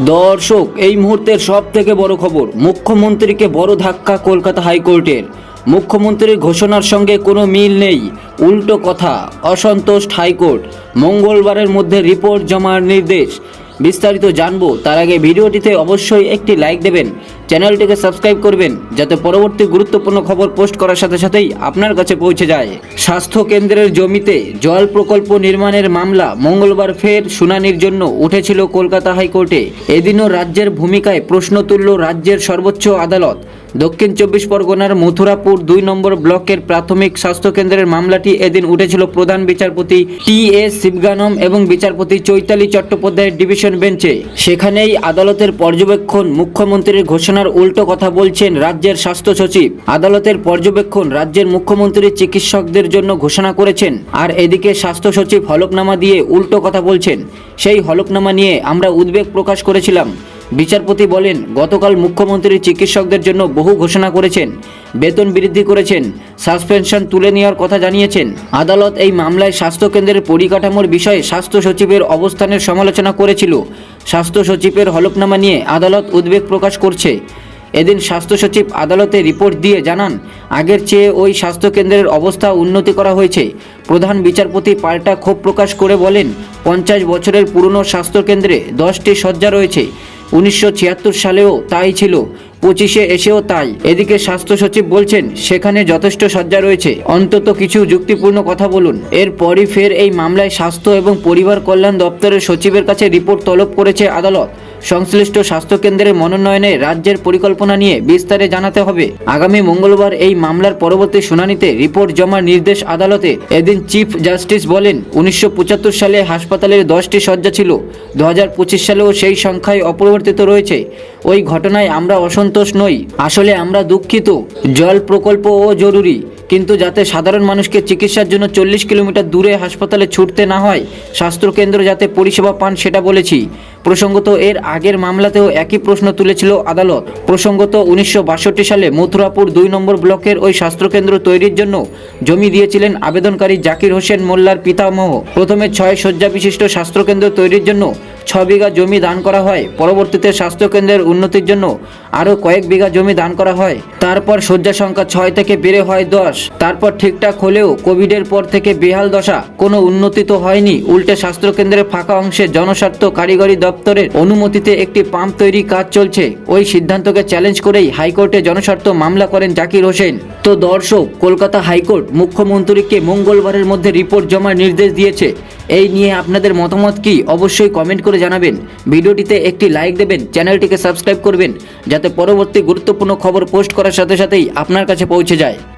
দর্শক, এই মুহূর্তের সব থেকে বড় খবর, মুখ্যমন্ত্রীকে বড় ধাক্কা কলকাতা হাইকোর্টের। মুখ্যমন্ত্রীর ঘোষণার সঙ্গে কোনো মিল নেই, উল্টো কথা অসন্তোষ হাইকোর্ট। মঙ্গলবারের মধ্যে রিপোর্ট জমার নির্দেশ। বিস্তারিত জানব, তার আগে ভিডিওটিতে অবশ্যই একটি লাইক দেবেন চ্যানেলটিকে সাবস্ক্রাইব করবেন যাতে পরবর্তী গুরুত্বপূর্ণ খবর পোস্ট করার সাথে সাথেই আপনার কাছে পৌঁছে যায়। স্বাস্থ্য কেন্দ্রের জমিতে জল প্রকল্প নির্মাণের মামলা মঙ্গলবার ফের শুনানির জন্য উঠেছিল কলকাতা হাইকোর্টে। এদিনও রাজ্যের ভূমিকায় প্রশ্ন তুলল রাজ্যের সর্বোচ্চ আদালত। দক্ষিণ চব্বিশ পরগনার মথুরাপুর দুই নম্বর ব্লকের প্রাথমিক স্বাস্থ্য কেন্দ্রের মামলাটি এদিন উঠেছিল প্রধান বিচারপতি টি এ শিবগানম এবং বিচারপতি চৈতালি চট্টোপাধ্যায়ের ডিভিশন বেঞ্চে। সেখানেই আদালতের পর্যবেক্ষণ মুখ্যমন্ত্রীর ঘোষণার উল্টো কথা বলছেন রাজ্যের স্বাস্থ্য সচিব। আদালতের পর্যবেক্ষণ রাজ্যের মুখ্যমন্ত্রী চিকিৎসকদের জন্য ঘোষণা করেছেন আর এদিকে স্বাস্থ্য সচিব হলফনামা দিয়ে উল্টো কথা বলছেন। সেই হলফনামা নিয়ে আমরা উদ্বেগ প্রকাশ করেছিলাম। বিচারপতি বলেন, গতকাল মুখ্যমন্ত্রী চিকিৎসকদের জন্য বহু ঘোষণা করেছেন। বেতন বৃদ্ধি করেছেন। সাসপেনশন তুলে নেওয়ার কথা জানিয়েছেন। আদালত এই মামলায় স্বাস্থ্যকেন্দ্রের পরিকাঠামোর বিষয়ে স্বাস্থ্য সচিবের অবস্থানের সমালোচনা করেছিল। স্বাস্থ্য সচিবের হলফনামা নিয়ে আদালত উদ্বেগ প্রকাশ করছে। এদিন স্বাস্থ্য সচিব আদালতে রিপোর্ট দিয়ে জানান, আগের চেয়ে ওই স্বাস্থ্যকেন্দ্রের অবস্থা উন্নতি করা হয়েছে। প্রধান বিচারপতি পাল্টা ক্ষোভ প্রকাশ করে বলেন, পঞ্চাশ বছরের পুরনো স্বাস্থ্যকেন্দ্রে দশটি শয্যা রয়েছে। উনিশশো ছিয়াত্তর সালেও তাই ছিল, পঁচিশে এসেও তাই। এদিকে স্বাস্থ্য সচিব বলছেন, সেখানে যথেষ্ট শয্যা রয়েছে। অন্তত কিছু যুক্তিপূর্ণ কথা বলুন। এরপরই ফের এই মামলায় স্বাস্থ্য এবং পরিবার কল্যাণ দপ্তরের সচিবের কাছে রিপোর্ট তলব করেছে আদালত। সংশ্লিষ্ট স্বাস্থ্যকেন্দ্রের মনোনয়নে রাজ্যের পরিকল্পনা নিয়ে বিস্তারে জানাতে হবে। আগামী মঙ্গলবার এই মামলার পরবর্তী শুনানিতে রিপোর্ট জমার নির্দেশ আদালতে এদিন চিফ জাস্টিস বলেন, উনিশশো পঁচাত্তর সালে হাসপাতালের দশটি শয্যা ছিল। দু হাজার পঁচিশ সালেও সেই সংখ্যায় অপরিবর্তিত রয়েছে। ওই ঘটনায় আমরা অসন্তোষ নই। আসলে আমরা দুঃখিত। জল প্রকল্পও জরুরি। কিন্তু যাতে সাধারণ মানুষকে চিকিৎসার জন্য চল্লিশ কিলোমিটার দূরে হাসপাতালে ছুটতে না হয়, স্বাস্থ্যকেন্দ্র যাতে পরিষেবা পান সেটা বলেছি। প্রসঙ্গত এর আগের মামলাতেও একই প্রশ্ন তুলেছিল আদালত। প্রসঙ্গত, উনিশশো বাষট্টি সালে মথুরাপুর দুই নম্বর ব্লকের ওই স্বাস্থ্যকেন্দ্র তৈরির জন্য জমি দিয়েছিলেন আবেদনকারী জাকির হোসেন মোল্লার পিতামহ। প্রথমে ছয় শয্যা বিশিষ্ট স্বাস্থ্যকেন্দ্র তৈরির জন্য ছ বিঘা জমি দান করা হয়। পরবর্তীতে স্বাস্থ্যকেন্দ্রের উন্নতির জন্য আরও কয়েক বিঘা জমি দান করা হয়। তারপর শয্যা সংখ্যা ছয় থেকে বেড়ে হয় দশ। তারপর ঠিকঠাক হলেও কোভিডের পর থেকে বেহাল দশা কোনো উন্নতি তো হয়নি। উল্টে স্বাস্থ্যকেন্দ্রের ফাঁকা অংশে জনস্বার্থ কারিগরি দপ্তরের অনুমতিতে একটি পাম্প তৈরি কাজ চলছে। ওই সিদ্ধান্তকে চ্যালেঞ্জ করেই হাইকোর্টে জনস্বার্থ মামলা করেন জাকির হোসেন। তো দর্শক, কলকাতা হাইকোর্ট মুখ্যমন্ত্রীকে মঙ্গলবারের মধ্যে রিপোর্ট জমার নির্দেশ দিয়েছে। এই নিয়ে আপনাদের মতামত কি অবশ্যই কমেন্ট করে জানাবেন। ভিডিওটিতে একটি লাইক দেবেন চ্যানেলটিকে সাবস্ক্রাইব করবেন, যাতে পরবর্তী গুরুত্বপূর্ণ খবর পোস্ট করার সাথে সাথেই আপনার কাছে পৌঁছে যায়।